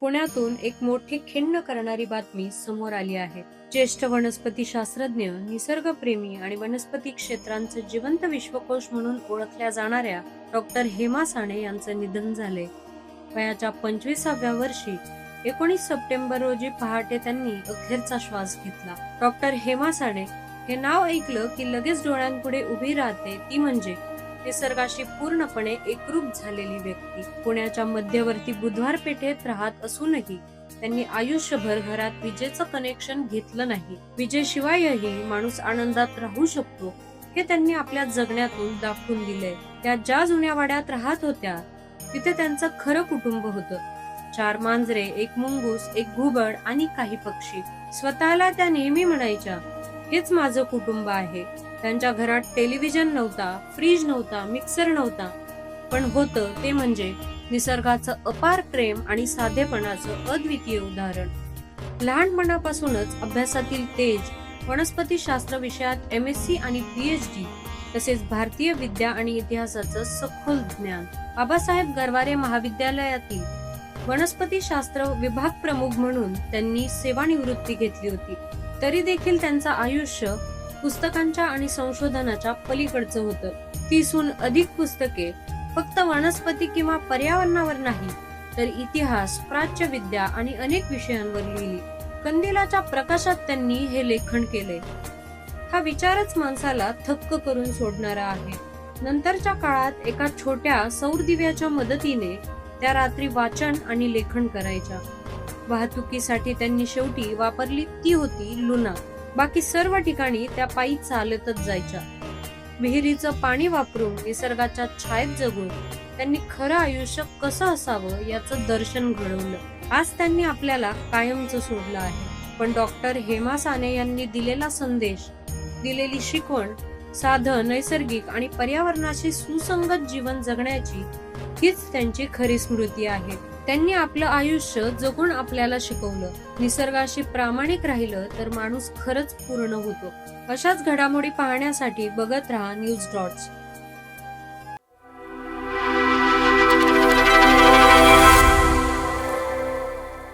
पुण्यातून एक मोठी खिन्न करणारी बातमी समोर आली आहे. ज्येष्ठ वनस्पती शास्त्रज्ञ निसर्गप्रेमी आणि वनस्पती क्षेत्रांचे जिवंत विश्वकोश म्हणून ओळखल्या जाणाऱ्या डॉक्टर हेमा साने यांचं निधन झाले. वयाच्या पंचवीसाव्या वर्षी एकोणीस सप्टेंबर रोजी पहाटे त्यांनी अखेरचा श्वास घेतला. डॉक्टर हेमा साने हे नाव ऐकलं की लगेच डोळ्यांपुढे उभी राहते. ती म्हणजे निसर्गाशी पूर्णपणे एकरूप झालेली व्यक्ती. पुण्याच्या मध्यवर्ती बुधवार पेठेत राहत असूनही त्यांनी आयुष्यभर घरात विजेचं कनेक्शन घेतलं नाही. विजेशिवायही माणूस आनंदात राहू शकतो हे त्यांनी आपल्या जगण्यातून दाखवून दिले त्या ज्या जुन्या वाड्यात राहत होत्या तिथे त्यांचं खरं कुटुंब होतं. चार मांजरे एक मुंगूस एक घुबड आणि काही पक्षी. स्वतःला त्या नेहमी म्हणायच्या हेच माझं कुटुंब आहे. त्यांच्या घरात टेलिव्हिजन नव्हता फ्रीज नव्हता मिक्सर नव्हता. पण होतं ते म्हणजे निसर्गाचं अपार प्रेम आणि साधेपणाचं अद्वितीय उदाहरण. लहानपणापासूनच अभ्यासातील तेज वनस्पती शास्त्र विषयात एम एस सी आणि पीएच डी तसेच भारतीय विद्या आणि इतिहासाचं सखोल ज्ञान. बाबासाहेब गरवारे महाविद्यालयातील वनस्पती शास्त्र विभाग प्रमुख म्हणून त्यांनी सेवानिवृत्ती घेतली होती. तरी देखील त्यांचं आयुष्य पुस्तकांच्या आणि संशोधनाच्या पलीकडचं होतं. तीसहून अधिक पुस्तके फक्त वनस्पती किंवा पर्यावरणावर नाही तर इतिहास प्राच्यविद्या आणि अनेक विषयांवर लिहिली. कंदिलाच्या प्रकाशात त्यांनी हे लेखन केले. हा विचारच माणसाला थक्क करून सोडणारा आहे. नंतरच्या काळात एका छोट्या सौर दिव्याच्या मदतीने त्या रात्री वाचन आणि लेखन करायच्या. वाहतुकीसाठी त्यांनी शेवटी वापरली ती होती लुना. बाकी सर्व ठिकाणी त्या पायी चालतच जायच्या. विहिरीचं पाणी वापरून निसर्गाच्या छायेत जगून त्यांनी खरं आयुष्य कसं असावं याचं दर्शन घडवलं. आज त्यांनी आपल्याला कायमचं सोडलं आहे. पण डॉक्टर हेमा साने यांनी दिलेला संदेश दिलेली शिकवण साधं नैसर्गिक आणि पर्यावरणाशी सुसंगत जीवन जगण्याची हीच त्यांची खरी स्मृती आहे. त्यांनी आपलं आयुष्य जगून आपल्याला शिकवलं. निसर्गाशी प्रामाणिक राहिलं तर माणूस खरंच पूर्ण होतो. अशाच घडामोडी पाहण्यासाठी बघत राहा न्यूज डॉट्स.